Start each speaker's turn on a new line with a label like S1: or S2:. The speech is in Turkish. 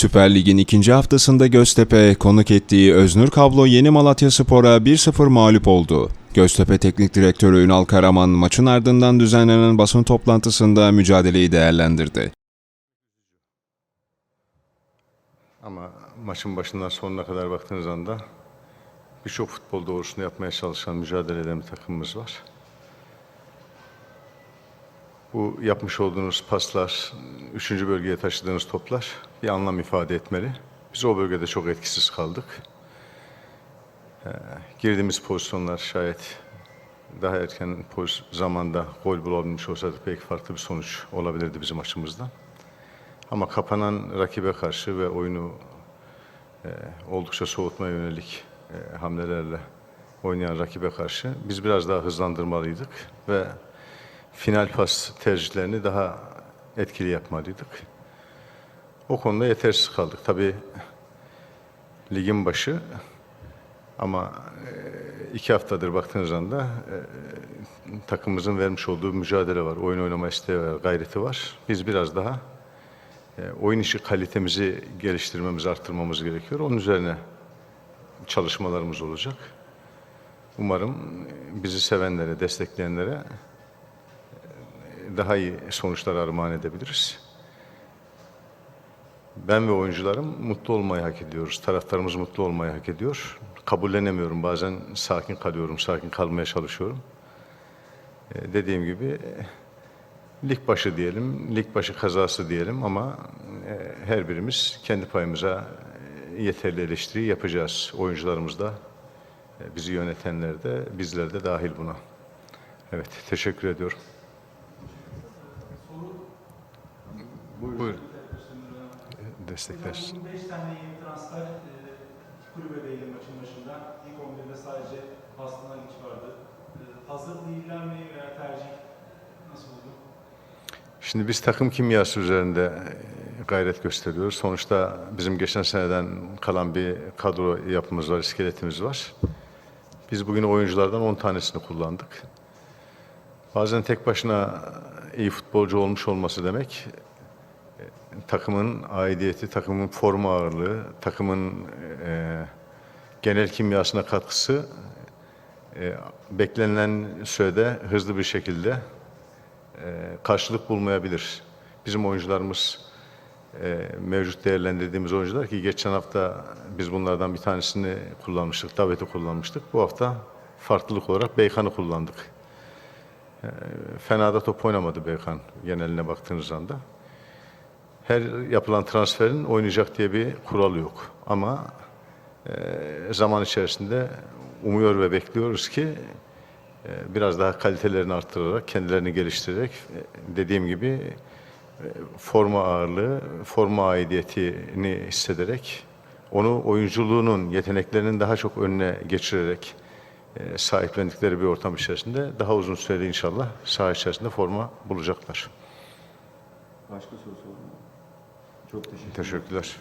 S1: Süper Lig'in ikinci haftasında Göztepe konuk ettiği Öznur Kablo Yeni Malatya Spor'a 1-0 mağlup oldu. Göztepe Teknik Direktörü Ünal Karaman maçın ardından düzenlenen basın toplantısında mücadeleyi değerlendirdi.
S2: Ama maçın başından sonuna kadar baktığınız anda birçok futbol doğrusunu yapmaya çalışan, mücadele eden bir takımımız var. Bu yapmış olduğunuz paslar, üçüncü bölgeye taşıdığınız toplar bir anlam ifade etmeli. Biz o bölgede çok etkisiz kaldık. Ee, girdiğimiz pozisyonlar şayet daha erken poz- zamanda gol bulabilmiş olsaydık belki farklı bir sonuç olabilirdi bizim açımızdan. Ama kapanan rakibe karşı ve oyunu e, oldukça soğutmaya yönelik e, hamlelerle oynayan rakibe karşı biz biraz daha hızlandırmalıydık ve final pas tercihlerini daha etkili yapmalıydık. O konuda yetersiz kaldık. Tabii ligin başı ama e, iki haftadır baktığınız anda e, takımımızın vermiş olduğu mücadele var. Oyun oynama isteği var, gayreti var. Biz biraz daha e, oyun işi kalitemizi geliştirmemiz, arttırmamız gerekiyor. Onun üzerine çalışmalarımız olacak. Umarım bizi sevenlere, destekleyenlere daha iyi sonuçlar armağan edebiliriz. Ben ve oyuncularım mutlu olmayı hak ediyoruz. Taraftarımız mutlu olmayı hak ediyor. Kabullenemiyorum. Bazen sakin kalıyorum, sakin kalmaya çalışıyorum. E, dediğim gibi e, lig başı diyelim, lig başı kazası diyelim ama e, her birimiz kendi payımıza e, yeterli eleştiri yapacağız. Oyuncularımız da, e, bizi yönetenler de, bizler de dahil buna. Evet, teşekkür ediyorum. Buyur. Destekler.
S3: 25 tane yeni transfer e, kulübedeydi maçın başında. İlk 11'de sadece Paslanagic vardı. E, hazır değiller mi veya tercih nasıl oldu?
S2: Şimdi biz takım kimyası üzerinde e, gayret gösteriyoruz. Sonuçta bizim geçen seneden kalan bir kadro yapımız var, iskeletimiz var. Biz bugün oyunculardan 10 tanesini kullandık. Bazen tek başına iyi futbolcu olmuş olması demek e, takımın aidiyeti, takımın forma ağırlığı, takımın e, genel kimyasına katkısı e, beklenilen sürede hızlı bir şekilde e, karşılık bulmayabilir. Bizim oyuncularımız e, mevcut değerlendirdiğimiz oyuncular ki geçen hafta biz bunlardan bir tanesini kullanmıştık, Davet'i kullanmıştık. Bu hafta farklılık olarak Beykan'ı kullandık. E, fena da top oynamadı Beykan geneline baktığınız anda. Her yapılan transferin oynayacak diye bir kural yok. Ama e, zaman içerisinde umuyor ve bekliyoruz ki e, biraz daha kalitelerini arttırarak, kendilerini geliştirerek e, dediğim gibi forma ağırlığı, forma aidiyetini hissederek onu oyunculuğunun, yeteneklerinin daha çok önüne geçirerek sahiplendikleri bir ortam içerisinde daha uzun süreli inşallah saha içerisinde forma bulacaklar.
S4: Başka sorusu var mı? Çok teşekkür
S2: Teşekkürler.